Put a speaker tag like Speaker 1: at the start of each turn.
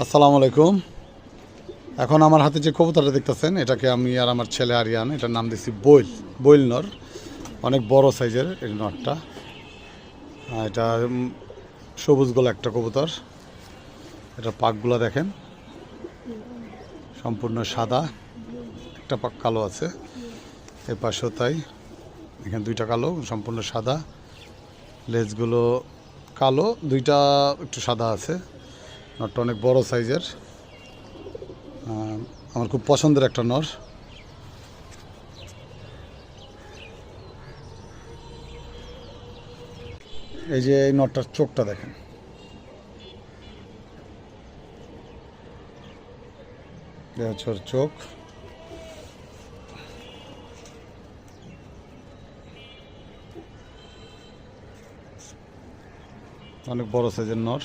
Speaker 1: আসসালামু আলাইকুম। এখন আমার হাতে যে কবুতরটা দেখতেছেন, এটাকে আমি আর আমার ছেলে আরিয়ান, এটার নাম দিচ্ছি বইল বইল নর। অনেক বড় সাইজের এই নরটা। এটা সবুজ গোলা একটা কবুতর। এটা পাকগুলো দেখেন। সম্পূর্ণ সাদা, একটা পাক কালো আছে। এর পাশেও তাই। এখানে দুইটা কালো, সম্পূর্ণ সাদা। লেজগুলো কালো, দুইটা একটু সাদা আছে। নটটা অনেক বড় সাইজের। আমার খুব পছন্দের একটা নর। এই যে এই নটটার চোখটা দেখেন। চোখ। অনেক বড় সাইজের নর।